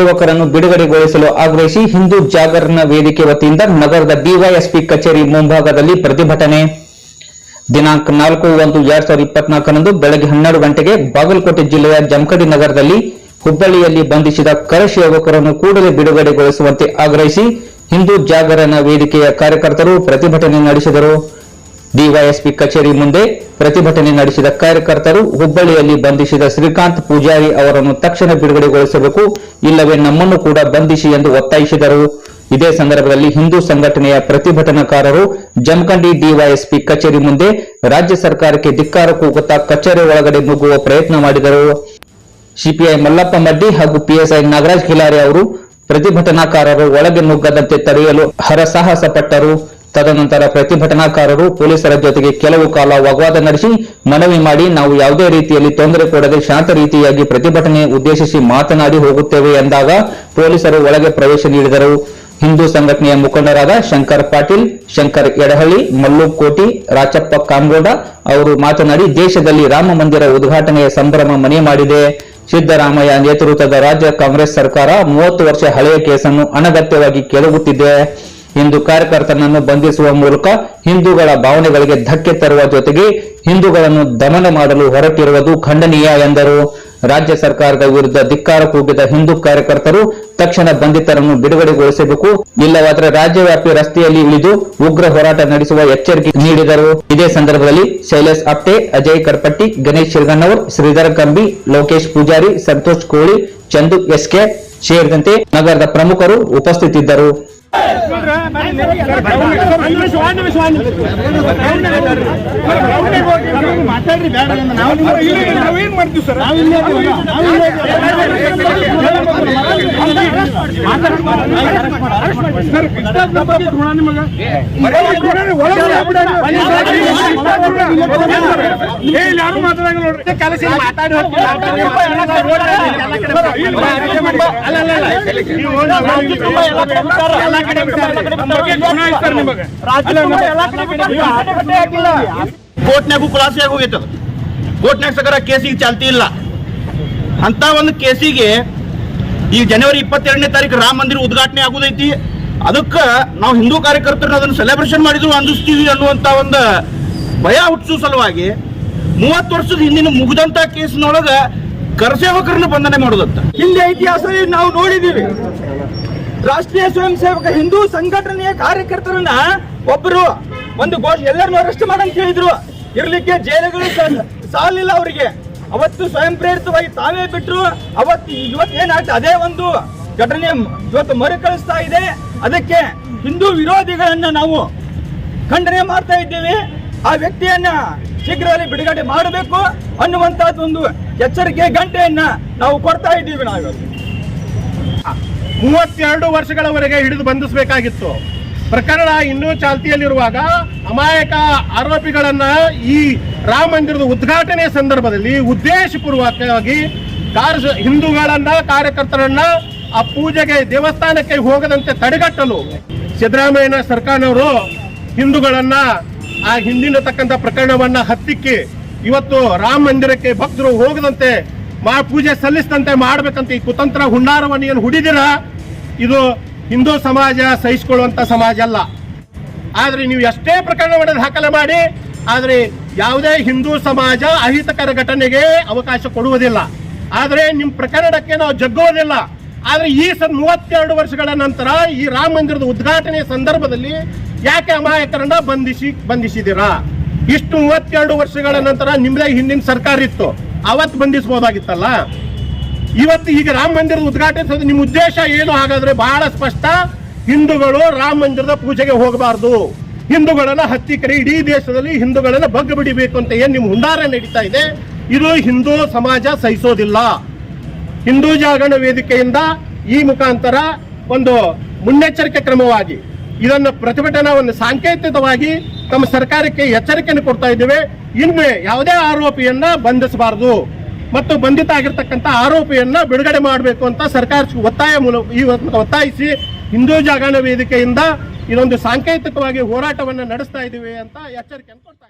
ಯುವಕರನ್ನು ಬಿಡುಗಡೆಗೊಳಿಸಲು ಆಗ್ರಹಿಸಿ ಹಿಂದೂ ಜಾಗರಣ ವೇದಿಕೆ ವತಿಯಿಂದ ನಗರದ ಡಿವೈಎಸ್ಪಿ ಕಚೇರಿ ಮುಂಭಾಗದಲ್ಲಿ ಪ್ರತಿಭಟನೆ. ದಿನಾಂಕ ನಾಲ್ಕು ಒಂದು ಎರಡ್ ಸಾವಿರದ ಇಪ್ಪತ್ನಾಲ್ಕರಂದು ಬೆಳಗ್ಗೆ ಹನ್ನೆರಡು ಗಂಟೆಗೆ ಬಾಗಲಕೋಟೆ ಜಿಲ್ಲೆಯ ಜಮಖಡಿ ನಗರದಲ್ಲಿ ಹುಬ್ಬಳ್ಳಿಯಲ್ಲಿ ಬಂಧಿಸಿದ ಕರಶ ಯುವಕರನ್ನು ಕೂಡಲೇ ಬಿಡುಗಡೆಗೊಳಿಸುವಂತೆ ಆಗ್ರಹಿಸಿ ಹಿಂದೂ ಜಾಗರಣ ವೇದಿಕೆಯ ಕಾರ್ಯಕರ್ತರು ಪ್ರತಿಭಟನೆ ನಡೆಸಿದರು. ಡಿವೈಎಸ್ಪಿ ಕಚೇರಿ ಮುಂದೆ ಪ್ರತಿಭಟನೆ ನಡೆಸಿದ ಕಾರ್ಯಕರ್ತರು ಹುಬ್ಬಳ್ಳಿಯಲ್ಲಿ ಬಂಧಿಸಿದ ಶ್ರೀಕಾಂತ್ ಪೂಜಾರಿ ಅವರನ್ನು ತಕ್ಷಣ ಬಿಡುಗಡೆಗೊಳಿಸಬೇಕು, ಇಲ್ಲವೇ ನಮ್ಮನ್ನು ಕೂಡ ಬಂಧಿಸಿ ಎಂದು ಒತ್ತಾಯಿಸಿದರು. ಇದೇ ಸಂದರ್ಭದಲ್ಲಿ ಹಿಂದೂ ಸಂಘಟನೆಯ ಪ್ರತಿಭಟನಾಕಾರರು ಜಮಖಂಡಿ ಡಿವೈಎಸ್ಪಿ ಕಚೇರಿ ಮುಂದೆ ರಾಜ್ಯ ಸರ್ಕಾರಕ್ಕೆ ಧಿಕ್ಕಾರ ಕೂಗುತ್ತಾ ಕಚೇರಿ ಒಳಗಡೆ ನುಗ್ಗುವ ಪ್ರಯತ್ನ ಮಾಡಿದರು. ಸಿಪಿಐ ಮಲ್ಲಪ್ಪ ಮಡ್ಡಿ ಹಾಗೂ ಪಿಎಸ್ಐ ನಾಗರಾಜ್ ಖಿಲಾರಿ ಅವರು ಪ್ರತಿಭಟನಾಕಾರರು ಒಳಗೆ ನುಗ್ಗದಂತೆ ತಡೆಯಲು ಹರಸಾಹಸ ಪಟ್ಟರು ತದನಂತರ ಪ್ರತಿಭಟನಾಕಾರರು ಪೊಲೀಸರ ಜೊತೆಗೆ ಕೆಲವು ಕಾಲ ವಾಗ್ವಾದ ನಡೆಸಿ ಮನವಿ ಮಾಡಿ ನಾವು ಯಾವುದೇ ರೀತಿಯಲ್ಲಿ ತೊಂದರೆ ಕೊಡದೆ ಶಾಂತ ರೀತಿಯಾಗಿ ಪ್ರತಿಭಟನೆ ಉದ್ದೇಶಿಸಿ ಮಾತನಾಡಿ ಹೋಗುತ್ತೇವೆ ಎಂದಾಗ ಪೊಲೀಸರು ಒಳಗೆ ಪ್ರವೇಶ ನೀಡಿದರು. ಹಿಂದೂ ಸಂಘಟನೆಯ ಮುಖಂಡರಾದ ಶಂಕರ್ ಪಾಟೀಲ್, ಶಂಕರ್ ಎಡಹಳ್ಳಿ, ಮಲ್ಲು ಕೋಟಿ, ರಾಚಪ್ಪ ಕಾಮಗೌಡ ಅವರು ಮಾತನಾಡಿ ದೇಶದಲ್ಲಿ ರಾಮ ಮಂದಿರ ಉದ್ಘಾಟನೆಯ ಸಂಭ್ರಮ ಮನೆ ಮಾಡಿದೆ. ಸಿದ್ದರಾಮಯ್ಯ ನೇತೃತ್ವದ ರಾಜ್ಯ ಕಾಂಗ್ರೆಸ್ ಸರ್ಕಾರ ಮೂವತ್ತು ವರ್ಷ ಹಳೆಯ ಕೇಸನ್ನು ಅನಗತ್ಯವಾಗಿ ಕೆಳಗುತ್ತಿದೆ ಹಿಂದೂ ಕಾರ್ಯಕರ್ತನನ್ನು ಬಂಧಿಸುವ ಮೂಲಕ ಹಿಂದೂಗಳ ಭಾವನೆಗಳಿಗೆ ಧಕ್ಕೆ ತರುವ ಜೊತೆಗೆ ಹಿಂದೂಗಳನ್ನು ದಮನ ಮಾಡಲು ಹೊರಟಿರುವುದು ಖಂಡನೀಯ ಎಂದರು. ರಾಜ್ಯ ಸರ್ಕಾರದ ವಿರುದ್ಧ ಧಿಕ್ಕಾರ ಕೂಗಿದ ಹಿಂದೂ ಕಾರ್ಯಕರ್ತರು ತಕ್ಷಣ ಬಂಧಿತರನ್ನು ಬಿಡುಗಡೆಗೊಳಿಸಬೇಕು. ಇಲ್ಲವಾದರೆ ರಾಜ್ಯವ್ಯಾಪಿ ರಸ್ತೆಯಲ್ಲಿ ಇಳಿದು ಉಗ್ರ ಹೋರಾಟ ನಡೆಸುವ ಎಚ್ಚರಿಕೆ ನೀಡಿದರು. ಇದೇ ಸಂದರ್ಭದಲ್ಲಿ ಶೈಲೇಶ್ ಅಪ್ಟೆ, ಅಜಯ್ ಕರ್ಪಟ್ಟಿ, ಗಣೇಶ್ ಶಿರ್ಗಣ್ಣವರ್, ಶ್ರೀಧರ್ ಕಂಬಿ, ಲೋಕೇಶ್ ಪೂಜಾರಿ, ಸಂತೋಷ್ ಕೋಳಿ, ಚಂದು ಎಸ್ಕೆ ಸೇರಿದಂತೆ ನಗರದ ಪ್ರಮುಖರು ಉಪಸ್ಥಿತಿದ್ದರು. ಮಾತಾಡ್ರಿ ನಾವು ನಾವೇನ್ ಮಾಡ್ತೀವಿ ಸರ್? ಯಾರು ಮಾತಾಡಿ ಖುಲಾಸೆ ಕೋರ್ಟ್ನಾಗ ಸಕರ ಕೇಸಿಗೆ ಚಾಲ್ತಿ ಇಲ್ಲ. ಅಂತ ಒಂದು ಕೇಸಿಗೆ ಈ ಜನವರಿ ಇಪ್ಪತ್ತೆರಡನೇ ತಾರೀಕು ರಾಮ ಮಂದಿರ ಉದ್ಘಾಟನೆ ಆಗೋದೈತಿ. ಅದಕ್ಕೆ ನಾವು ಹಿಂದೂ ಕಾರ್ಯಕರ್ತರನ್ನ ಅದನ್ನು ಸೆಲೆಬ್ರೇಷನ್ ಮಾಡಿದ್ರು ಅಂದಿಸ್ತೀವಿ ಅನ್ನುವಂಥ ಒಂದು ಭಯ ಹುಟ್ಟಿಸೋ ಸಲುವಾಗಿ ಮೂವತ್ತು ವರ್ಷದ ಹಿಂದಿನ ಮುಗಿದಂತ ಕೇಸ್ನೊಳಗೆ ಕರಸೇವಕರನ್ನ ಬಂಧನೆ ಮಾಡೋದತ್ತ. ಹಿಂದೆ ಇತಿಹಾಸದಲ್ಲಿ ನಾವು ನೋಡಿದೀವಿ ರಾಷ್ಟ್ರೀಯ ಸ್ವಯಂ ಸೇವಕ ಹಿಂದೂ ಸಂಘಟನೆಯ ಕಾರ್ಯಕರ್ತರನ್ನ ಒಬ್ಬರು ಒಂದು ಘೋಷ, ಎಲ್ಲರನ್ನು ಅರೆಸ್ಟ್ ಮಾಡಂತ ಹೇಳಿದ್ರು ಇರ್ಲಿಕ್ಕೆ ಜೈಲುಗಳು ಸಾಲಿಲ್ಲ ಅವರಿಗೆ. ಅವತ್ತು ಸ್ವಯಂ ಪ್ರೇರಿತವಾಗಿ ತಾವೇ ಬಿಟ್ಟರು ಅವತ್ತು ಇವತ್ತು ಏನಾಗ್ತದೆ ಅದೇ ಒಂದು ಘಟನೆ ಇವತ್ತು ಮರುಕಳಿಸ್ತಾ ಇದೆ. ಅದಕ್ಕೆ ಹಿಂದೂ ವಿರೋಧಿಗಳನ್ನ ನಾವು ಖಂಡನೆ ಮಾಡ್ತಾ ಇದ್ದೀವಿ. ಆ ವ್ಯಕ್ತಿಯನ್ನ ಶೀಘ್ರದಲ್ಲಿ ಬಿಡುಗಡೆ ಮಾಡಬೇಕು ಅನ್ನುವಂತಹದ್ದು ಒಂದು ಎಚ್ಚರಿಕೆ, ಗಂಟೆಯನ್ನ ನಾವು ಕೊಡ್ತಾ ಇದ್ದೀವಿ ನಾವು ಮೂವತ್ತೆರಡು ವರ್ಷಗಳವರೆಗೆ ಹಿಡಿದು ಬಂಧಿಸಬೇಕಾಗಿತ್ತು. ಪ್ರಕರಣ ಇನ್ನೂ ಚಾಲ್ತಿಯಲ್ಲಿರುವಾಗ ಅಮಾಯಕ ಆರೋಪಿಗಳನ್ನ ಈ ರಾಮ ಮಂದಿರದ ಉದ್ಘಾಟನೆ ಸಂದರ್ಭದಲ್ಲಿ ಉದ್ದೇಶಪೂರ್ವಕವಾಗಿ ಕಾರ್ಯ ಹಿಂದೂಗಳನ್ನ, ಕಾರ್ಯಕರ್ತರನ್ನ ಆ ಪೂಜೆಗೆ ದೇವಸ್ಥಾನಕ್ಕೆ ಹೋಗದಂತೆ ತಡೆಗಟ್ಟಲು ಸಿದ್ದರಾಮಯ್ಯನ ಸರ್ಕಾರವರು ಹಿಂದೂಗಳನ್ನ ಆ ಹಿಂದಿನತಕ್ಕಂಥ ಪ್ರಕರಣವನ್ನ ಹತ್ತಿಕ್ಕಿ ಇವತ್ತು ರಾಮ ಮಂದಿರಕ್ಕೆ ಭಕ್ತರು ಹೋಗದಂತೆ ಮಾ ಪೂಜೆ ಸಲ್ಲಿಸದಂತೆ ಮಾಡಬೇಕಂತ ಈ ಕುತಂತ್ರ ಹುನ್ನಾರವನ್ನು ಏನು ಹುಡಿದಿರ? ಇದು ಹಿಂದೂ ಸಮಾಜ ಸಹಿಸಿಕೊಳ್ಳುವಂತ ಸಮಾಜ ಅಲ್ಲ. ಆದ್ರೆ ನೀವು ಎಷ್ಟೇ ಪ್ರಕರಣವನ್ನು ದಾಖಲೆ ಮಾಡಿ, ಆದ್ರೆ ಯಾವುದೇ ಹಿಂದೂ ಸಮಾಜ ಅಹಿತಕರ ಘಟನೆಗೆ ಅವಕಾಶ ಕೊಡುವುದಿಲ್ಲ. ಆದ್ರೆ ನಿಮ್ಮ ಪ್ರಕರಣಕ್ಕೆ ನಾವು ಜಗ್ಗೋದಿಲ್ಲ ಆದ್ರೆ ಈ ಸ ಮೂವತ್ತೆರಡು ವರ್ಷಗಳ ನಂತರ ಈ ರಾಮ ಮಂದಿರದ ಉದ್ಘಾಟನೆ ಸಂದರ್ಭದಲ್ಲಿ ಯಾಕೆ ಅಮಾಯಕರನ್ನ ಬಂಧಿಸಿ ಬಂಧಿಸಿದಿರಾ ಇಷ್ಟು ಮೂವತ್ತೆರಡು ವರ್ಷಗಳ ನಂತರ ನಿಮ್ದೇ ಹಿಂದಿನ ಸರ್ಕಾರ ಇತ್ತು. ಅವತ್ತು ಬಂಧಿಸಬಹುದಾಗಿತ್ತಲ್ಲ? ಇವತ್ತು ಈಗ ರಾಮ ಮಂದಿರದ ಉದ್ಘಾಟನೆ ನಿಮ್ಮ ಉದ್ದೇಶ ಏನು? ಹಾಗಾದ್ರೆ ಬಹಳ ಸ್ಪಷ್ಟ. ಹಿಂದೂಗಳು ರಾಮ ಮಂದಿರದ ಪೂಜೆಗೆ ಹೋಗಬಾರದು. ಹಿಂದೂಗಳನ್ನ ಹತ್ತಿಕ್ಕರೆ ಇಡೀ ದೇಶದಲ್ಲಿ ಹಿಂದೂಗಳನ್ನ ಬಗ್ಗ ಬಿಡಿಬೇಕು ಅಂತ ಏನ್ ನಿಮ್ಮ ಹುಂಡಾರ ನಡೀತಾ ಇದೆ? ಇದು ಹಿಂದೂ ಸಮಾಜ ಸಹಿಸೋದಿಲ್ಲ. ಹಿಂದೂ ಜಾಗರಣ ವೇದಿಕೆಯಿಂದ ಈ ಮುಖಾಂತರ ಒಂದು ಮುನ್ನೆಚ್ಚರಿಕೆ ಕ್ರಮವಾಗಿ ಇದನ್ನು ಪ್ರತಿಭಟನಾವನ್ನು ಸಾಂಕೇತಿಕವಾಗಿ ತಮ್ಮ ಸರ್ಕಾರಕ್ಕೆ ಎಚ್ಚರಿಕೆಯನ್ನು ಕೊಡ್ತಾ ಇದ್ದೇವೆ. ಇನ್ನು ಯಾವುದೇ ಆರೋಪಿಯನ್ನ ಬಂಧಿಸಬಾರದು. ಮತ್ತು ಬಂಧಿತ ಆಗಿರ್ತಕ್ಕಂಥ ಆರೋಪಿಯನ್ನ ಬಿಡುಗಡೆ ಮಾಡಬೇಕು ಅಂತ ಸರ್ಕಾರ ಒತ್ತಾಯ ಈ ಒತ್ತಾಯಿಸಿ ಹಿಂದೂ ಜಾಗರಣ ವೇದಿಕೆಯಿಂದ ಇದೊಂದು ಸಾಂಕೇತಿಕವಾಗಿ ಹೋರಾಟವನ್ನು ನಡೆಸ್ತಾ ಇದ್ದೀವಿ ಅಂತ ಎಚ್ಚರಿಕೆಯನ್ನು ಕೊಡ್ತಾ